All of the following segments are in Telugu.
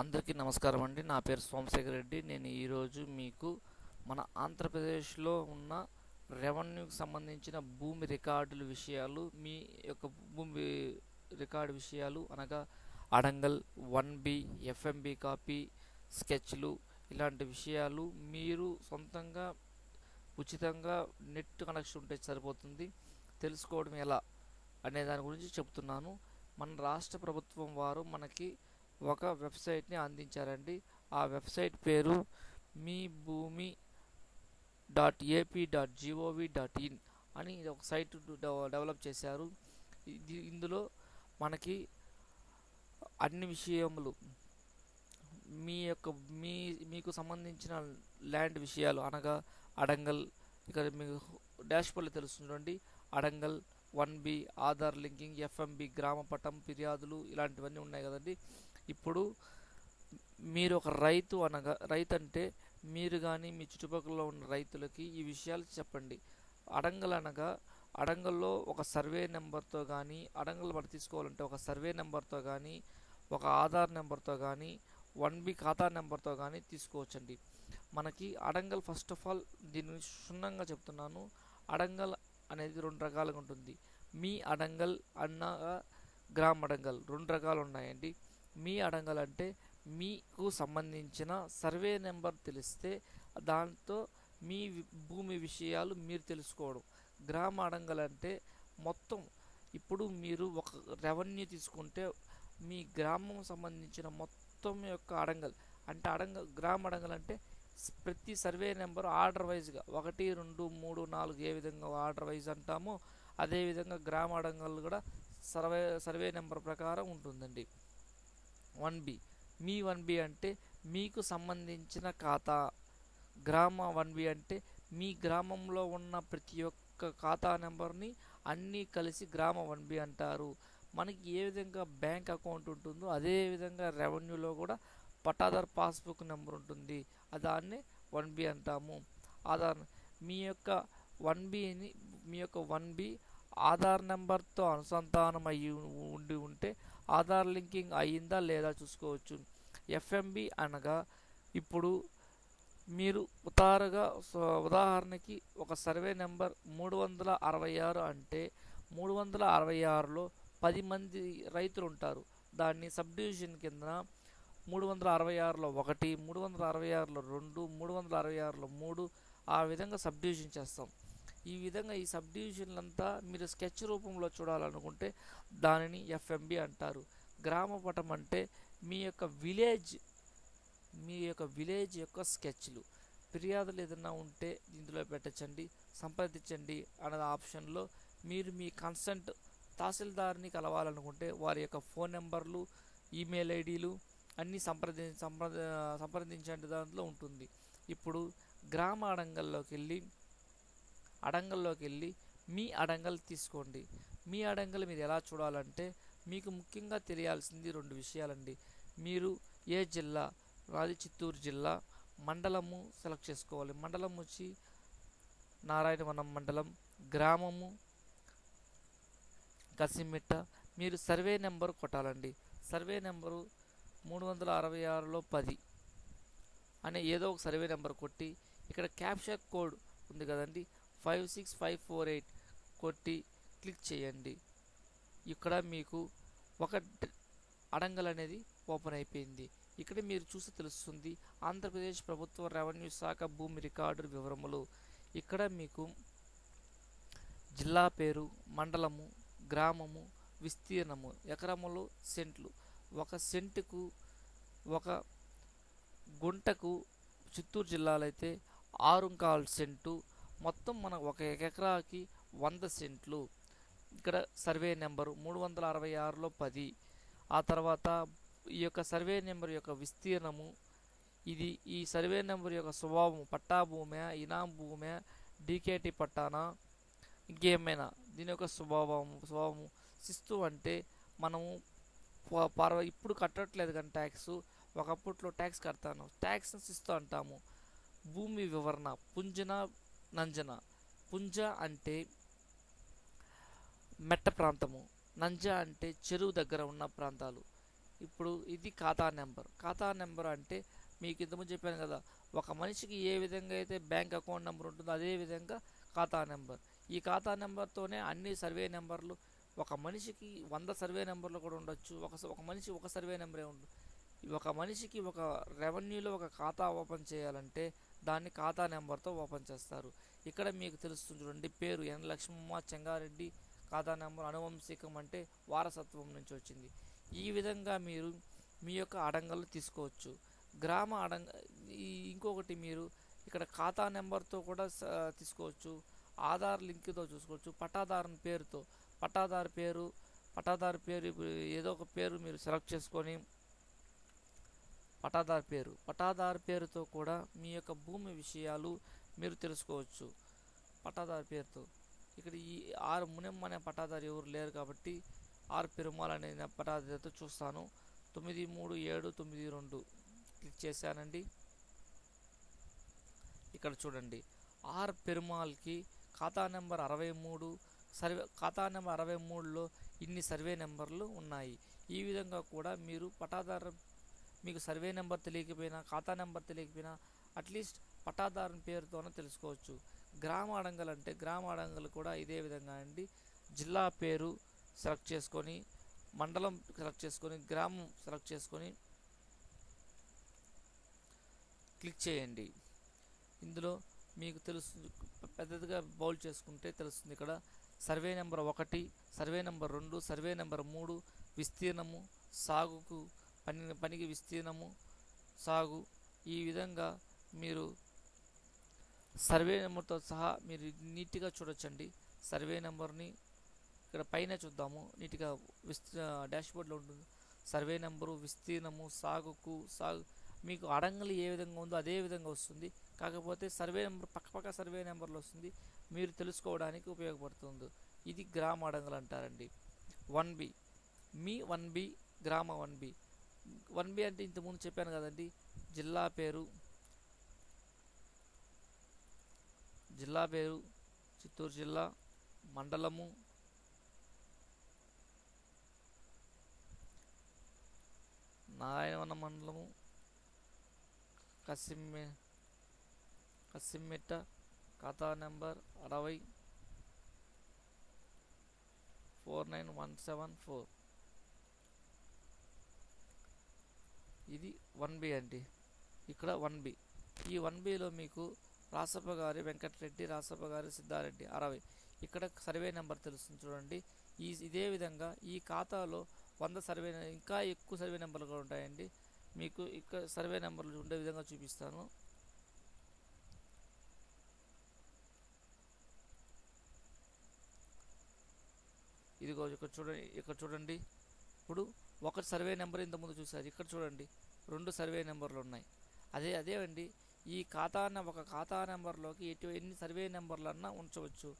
అందరికీ నమస్కారం అండి. నా పేరు సోమశేఖర్ రెడ్డి. నేను ఈరోజు మీకు మన ఆంధ్రప్రదేశ్లో ఉన్న రెవెన్యూకి సంబంధించిన భూమి రికార్డుల విషయాలు మీ యొక్క భూమి రికార్డు విషయాలు అనగా అడంగల్ వన్ బి ఎఫ్ఎంబి కాపీ స్కెచ్లు ఇలాంటి విషయాలు మీరు సొంతంగా ఉచితంగా నెట్ కనెక్షన్ ఉంటే సరిపోతుంది. తెలుసుకోవడం ఎలా అనే దాని గురించి చెప్తున్నాను. మన రాష్ట్ర ప్రభుత్వం వారు మనకి ఒక వెబ్సైట్ని అందించారండి. ఆ వెబ్సైట్ పేరు Mee Bhoomi dot AP dot GOV dot in అని ఇది ఒక సైట్ డెవ- డెవలప్ చేశారు. ఇది ఇందులో మనకి అన్ని విషయములు మీ యొక్క మీ మీకు సంబంధించిన ల్యాండ్ విషయాలు అనగా అడంగల్ ఇక్కడ మీకు డాష్బోర్డ్లో తెలుస్తుంది Adangal one B Aadhaar linking FMB గ్రామ పటం ఫిర్యాదులు ఇలాంటివన్నీ ఉన్నాయి కదండి. ఇప్పుడు మీరు ఒక రైతు అనగా రైతు అంటే మీరు కానీ మీ చుట్టుపక్కల ఉన్న రైతులకి ఈ విషయాలు చెప్పండి. అడంగల్ అనగా అడంగల్లో ఒక సర్వే నెంబర్తో కానీ అడంగల్ మనం తీసుకోవాలంటే ఒక సర్వే నెంబర్తో కానీ ఒక ఆధార్ నెంబర్తో కానీ వన్ బి ఖాతా నెంబర్తో కానీ తీసుకోవచ్చండి. మనకి అడంగల్ ఫస్ట్ ఆఫ్ ఆల్ దీని క్షుణ్ణంగా చెప్తున్నాను. అడంగల్ అనేది రెండు రకాలుగా ఉంటుంది. మీ అడంగల్ అన్న గ్రామ్ అడంగల్ రెండు రకాలు ఉన్నాయండి. మీ అడగాలంటే అంటే మీకు సంబంధించిన సర్వే నెంబర్ తెలిస్తే దాంతో మీ భూమి విషయాలు మీరు తెలుసుకోవడం. గ్రామ అడంగల్ అంటే మొత్తం ఇప్పుడు మీరు ఒక రెవెన్యూ తీసుకుంటే మీ గ్రామం సంబంధించిన మొత్తం యొక్క అడంగల్ అంటే అడంగ గ్రామ అడంగల్ అంటే ప్రతి సర్వే నెంబర్ ఆర్డర్ వైజ్గా ఒకటి రెండు మూడు నాలుగు ఏ విధంగా ఆర్డర్ వైజ్ అంటామో అదేవిధంగా గ్రామ అడంగల్ కూడా సర్వే సర్వే నెంబర్ ప్రకారం ఉంటుందండి. One B. మీ వన్ బి అంటే మీకు సంబంధించిన ఖాతా. గ్రామ వన్ బి అంటే మీ గ్రామంలో ఉన్న ప్రతి ఒక్క ఖాతా నెంబర్ని అన్నీ కలిసి గ్రామ వన్ బి అంటారు. మనకి ఏ విధంగా బ్యాంక్ అకౌంట్ ఉంటుందో అదే విధంగా రెవెన్యూలో కూడా పట్టాదార్ పాస్బుక్ నెంబర్ ఉంటుంది. దాన్ని వన్ బి అంటాము. ఆధార్ మీ యొక్క వన్ బిని మీ యొక్క వన్ బి ఆధార్ నెంబర్తో అనుసంధానం అయ్యి ఉండి ఉంటే ఆధార్ లింకింగ్ అయ్యిందా లేదా చూసుకోవచ్చు. ఎఫ్ఎంబి అనగా ఇప్పుడు మీరు ఉతారుగా ఉదాహరణకి ఒక సర్వే నెంబర్ మూడు వందల అరవై ఆరు అంటే మూడు వందల అరవై ఆరులో పది మంది రైతులు ఉంటారు దాన్ని సబ్ డివిజన్ కింద మూడు వందల అరవై ఆరులో ఒకటి మూడు వందల అరవై ఆరులో రెండు మూడు వందల అరవై ఆరులో మూడు ఆ విధంగా సబ్ డివిజన్ చేస్తాం. ఈ విధంగా ఈ సబ్ డివిజన్లంతా మీరు స్కెచ్ రూపంలో చూడాలనుకుంటే దానిని ఎఫ్ఎంబి అంటారు. గ్రామ పటం అంటే మీ యొక్క విలేజ్ మీ యొక్క విలేజ్ యొక్క స్కెచ్లు. ఫిర్యాదులు ఏదైనా ఉంటే ఇందులో పెట్టచ్చండి సంప్రదించండి అనే ఆప్షన్లో మీరు మీ కన్సెంట్ తహసీల్దార్ని కలవాలనుకుంటే వారి యొక్క ఫోన్ నెంబర్లు ఈమెయిల్ ఐడీలు అన్నీ సంప్రది సంప్రద సంప్రదించండి దాంట్లో ఉంటుంది. ఇప్పుడు గ్రామ అడంగల్లోకి వెళ్ళి అడంగల్లోకి వెళ్ళి మీ అడంగల్ తీసుకోండి. మీ అడంగల్ మీరు ఎలా చూడాలంటే మీకు ముఖ్యంగా తెలియాల్సింది రెండు విషయాలండి. మీరు ఏ జిల్లా? నాది చిత్తూరు జిల్లా. మండలము సెలెక్ట్ చేసుకోవాలి. మండలం వచ్చి నారాయణవనం మండలం. గ్రామము కసిమిట్ట. మీరు సర్వే నెంబర్ కొట్టాలండి. సర్వే నెంబరు మూడు వందల అరవై ఆరులో పది అనే ఏదో ఒక సర్వే నెంబర్ కొట్టి ఇక్కడ క్యాప్షా కోడ్ ఉంది కదండి. Five six five four eight కొట్టి క్లిక్ చేయండి. ఇక్కడ మీకు ఒక అడంగల్ అనేది ఓపెన్ అయిపోయింది. ఇక్కడ మీరు చూస్తే తెలుస్తుంది ఆంధ్రప్రదేశ్ ప్రభుత్వ రెవెన్యూ శాఖ భూమి రికార్డు వివరములు. ఇక్కడ మీకు జిల్లా పేరు మండలము గ్రామము విస్తీర్ణము ఎకరములు సెంట్లు. ఒక సెంటుకు ఒక గుంటకు చిత్తూరు జిల్లాలో అయితే ఆరుంకాల్ సెంటు మొత్తం మన ఒక ఎకరాకి వంద సెంట్లు. ఇక్కడ సర్వే నెంబరు మూడు వందల అరవై ఆరులో పది. ఆ తర్వాత ఈ యొక్క సర్వే నెంబర్ యొక్క విస్తీర్ణము ఇది ఈ సర్వే నెంబర్ యొక్క స్వభావం పట్టా భూమే ఇనాం భూమి డీకేటీ పట్టానా ఇంకేమైనా. దీని యొక్క స్వభావం స్వభావము శిస్తు అంటే మనము ప- పర్వ ఇప్పుడు కట్టట్లేదు కానీ ట్యాక్స్ ఒకప్పట్లో ట్యాక్స్ కడతాను. ట్యాక్స్ శిస్తు అంటాము. భూమి వివరణ పుంజన నంజన. పుంజ అంటే మెట్ట ప్రాంతము. నంజ అంటే చెరువు దగ్గర ఉన్న ప్రాంతాలు. ఇప్పుడు ఇది ఖాతా నెంబర్. ఖాతా నెంబర్ అంటే మీకు ఇంతకుముందు చెప్పాను కదా ఒక మనిషికి ఏ విధంగా అయితే బ్యాంక్ అకౌంట్ నెంబర్ ఉంటుందో అదే విధంగా ఖాతా నెంబర్. ఈ ఖాతా నెంబర్తోనే అన్ని సర్వే నెంబర్లు ఒక మనిషికి వంద సర్వే నెంబర్లు కూడా ఉండొచ్చు. ఒక స- ఒక మనిషి ఒక సర్వే నెంబరే ఉండు. ఒక మనిషికి ఒక రెవెన్యూలో ఒక ఖాతా ఓపెన్ చేయాలంటే దాన్ని ఖాతా నెంబర్తో ఓపెన్ చేస్తారు. ఇక్కడ మీకు తెలుస్తుంది చూడండి పేరు ఎన్ లక్ష్మమ్మ చెంగారెడ్డి ఖాతా నెంబర్ అనువంశికం అంటే వారసత్వం నుంచి వచ్చింది. ఈ విధంగా మీరు మీ యొక్క అడంగలు తీసుకోవచ్చు. గ్రామ అడంగ ఇంకొకటి మీరు ఇక్కడ ఖాతా నెంబర్తో కూడా తీసుకోవచ్చు. ఆధార్ లింక్తో చూసుకోవచ్చు. పట్టాదారుని పేరుతో పట్టాదారు పేరు పట్టాదారు పేరు ఇప్పుడు ఏదో ఒక పేరు మీరు సెలెక్ట్ చేసుకొని పట్టాదారు పేరు. పట్టాదారు పేరుతో కూడా మీ యొక్క భూమి విషయాలు మీరు తెలుసుకోవచ్చు. పట్టాదారు పేరుతో. ఇక్కడ ఈ ఆరు మునెమ్మ అనే పట్టాదారు ఎవరు లేరు కాబట్టి ఆరు పెరుమాల్ అనే నా పట్టాదారుతో చూస్తాను. తొమ్మిది మూడు ఏడు తొమ్మిది రెండు. క్లిక్ చేశానండి. ఇక్కడ చూడండి. ఆర్ పెరుమాల్కి ఖాతా నెంబర్ అరవై మూడు సర్వే ఖాతా నెంబర్ అరవై మూడులో ఇన్ని సర్వే నెంబర్లు ఉన్నాయి. ఈ విధంగా కూడా మీరు పటాదారు మీకు సర్వే నెంబర్ తెలియకపోయినా ఖాతా నెంబర్ తెలియకపోయినా అట్లీస్ట్ పట్టాదారుని పేరుతోనే తెలుసుకోవచ్చు. గ్రామ అడంగలు అంటే గ్రామ అడంగల్ కూడా ఇదే విధంగా అండి. జిల్లా పేరు సెలెక్ట్ చేసుకొని మండలం సెలెక్ట్ చేసుకొని గ్రామం సెలెక్ట్ చేసుకొని క్లిక్ చేయండి. ఇందులో మీకు తెలుస్తుంది పెద్దదిగా బౌల్ చేసుకుంటే తెలుస్తుంది ఇక్కడ. సర్వే నెంబర్ ఒకటి సర్వే నెంబర్ రెండు సర్వే నెంబర్ మూడు విస్తీర్ణము సాగుకు పని పనికి విస్తీర్ణము సాగు. ఈ విధంగా మీరు సర్వే నెంబర్తో సహా మీరు నీట్గా చూడొచ్చండి. సర్వే నెంబర్ని ఇక్కడ పైన చూద్దాము. నీట్గా విస్తీ డాష్బోర్డ్లో ఉంటుంది. సర్వే నెంబరు విస్తీర్ణము సాగుకు సాగు మీకు అడంగలు ఏ విధంగా ఉందో అదే విధంగా వస్తుంది. కాకపోతే సర్వే నెంబర్ పక్కపక్క సర్వే నెంబర్లు వస్తుంది. మీరు తెలుసుకోవడానికి ఉపయోగపడుతుంది. ఇది గ్రామ అడంగలు అంటారండి. One B. మీ వన్ బి గ్రామ వన్ బి. వన్ బి అంటే ఇంతకుముందు చెప్పాను కదండి. జిల్లా పేరు జిల్లా పేరు చిత్తూరు జిల్లా మండలము నారాయణవన మండలము కసిమ్మె కసిమ్మెట్ట ఖాతా నెంబర్ అరవై four nine one seven four. ఇది వన్ బి అండి. ఇక్కడ వన్ బి. ఈ వన్ బిలో మీకు రాసప్ప గారి వెంకటరెడ్డి రాసప్ప గారి సిద్ధారెడ్డి అరవై. ఇక్కడ సర్వే నెంబర్ తెలుస్తుంది చూడండి. ఈ ఇదే విధంగా ఈ ఖాతాలో వంద సర్వే ఇంకా ఎక్కువ సర్వే నెంబర్లు కూడా ఉంటాయండి. మీకు ఇక్కడ సర్వే నెంబర్లు ఉండే విధంగా చూపిస్తాను. ఇదిగో ఇక్కడ చూడండి ఇక్కడ చూడండి. ఇప్పుడు ఒక సర్వే నెంబర్ ఇంతకుముందు చూసారు ఇక్కడ చూడండి రెండు సర్వే నెంబర్లు ఉన్నాయి. అదే అదే అండి ఈ ఖాతా ఒక ఖాతా నెంబర్లోకి ఎటు ఎన్ని సర్వే నెంబర్లన్నా ఉంచవచ్చు.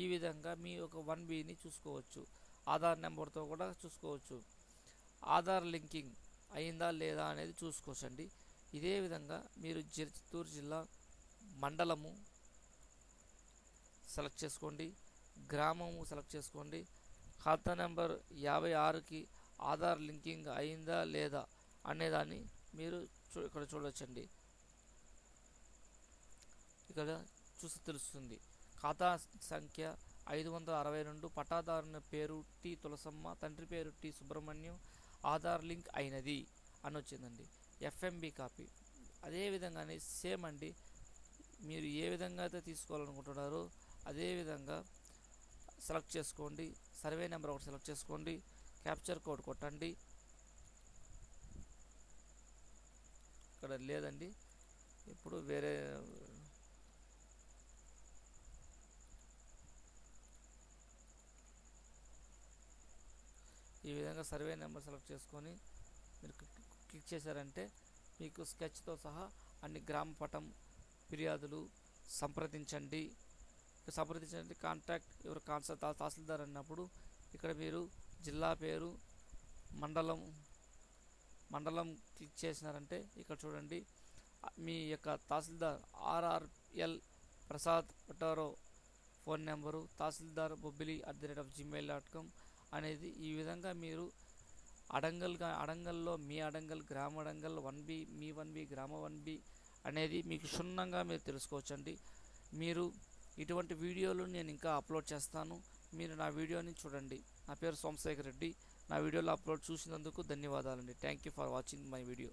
ఈ విధంగా మీ ఒక వన్ బిని చూసుకోవచ్చు. ఆధార్ నెంబర్తో కూడా చూసుకోవచ్చు. ఆధార్ లింకింగ్ అయిందా లేదా అనేది చూసుకోవచ్చండి. ఇదే విధంగా మీరు చిత్తూరు జిల్లా మండలము సెలెక్ట్ చేసుకోండి. గ్రామము సెలెక్ట్ చేసుకోండి. ఖాతా నెంబర్ యాభై ఆరుకి ఆధార్ లింకింగ్ అయిందా లేదా అనేదాన్ని మీరు చూ ఇక్కడ చూడొచ్చండి. ఇక్కడ చూసి తెలుస్తుంది. ఖాతా సంఖ్య ఐదు వందల అరవై రెండు పట్టాదారుని పేరు టి తులసమ్మ తండ్రి పేరు టి సుబ్రహ్మణ్యం ఆధార్ లింక్ అయినది అని వచ్చిందండి ఎఫ్ఎంబి కాపీ. అదే విధంగానే సేమ్ అండి. మీరు ఏ విధంగా అయితే తీసుకోవాలనుకుంటున్నారో అదే విధంగా సెలెక్ట్ చేసుకోండి. సర్వే నెంబర్ ఒకటి సెలెక్ట్ చేసుకోండి. క్యాప్చర్ కోడ్ కొట్టండి. ఇక్కడ లేదండి. ఇప్పుడు వేరే ఈ విధంగా సర్వే నెంబర్ సెలెక్ట్ చేసుకొని మీరు క్లిక్ చేశారంటే మీకు స్కెచ్తో సహా అన్ని గ్రామ పటం ఫిర్యాదులు సంప్రదించండి. సంప్రదించండి. కాంటాక్ట్ ఎవరు కాన్సర్ తహసీల్దార్ అన్నప్పుడు ఇక్కడ మీరు జిల్లా పేరు మండలం మండలం క్లిక్ చేసినారంటే ఇక్కడ చూడండి. మీ యొక్క tahsildar RRL Prasad పటారో phone number tahsildar Bobbili at the rate of Gmail dot com అనేది ఈ విధంగా మీరు అడంగల్గా అడంగల్లో మీ అడంగల్ గ్రామ అడంగల్ వన్ బి మీ వన్ బి గ్రామ వన్ బి అనేది మీకు క్షుణ్ణంగా మీరు తెలుసుకోవచ్చండి. మీరు ఇటువంటి వీడియోలు నేను ఇంకా అప్లోడ్ చేస్తాను. మీరు నా వీడియోని చూడండి. నా పేరు సోమశేఖర్ రెడ్డి. నా వీడియోలో అప్లోడ్ చూసినందుకు ధన్యవాదాలండి. Thank for watching my video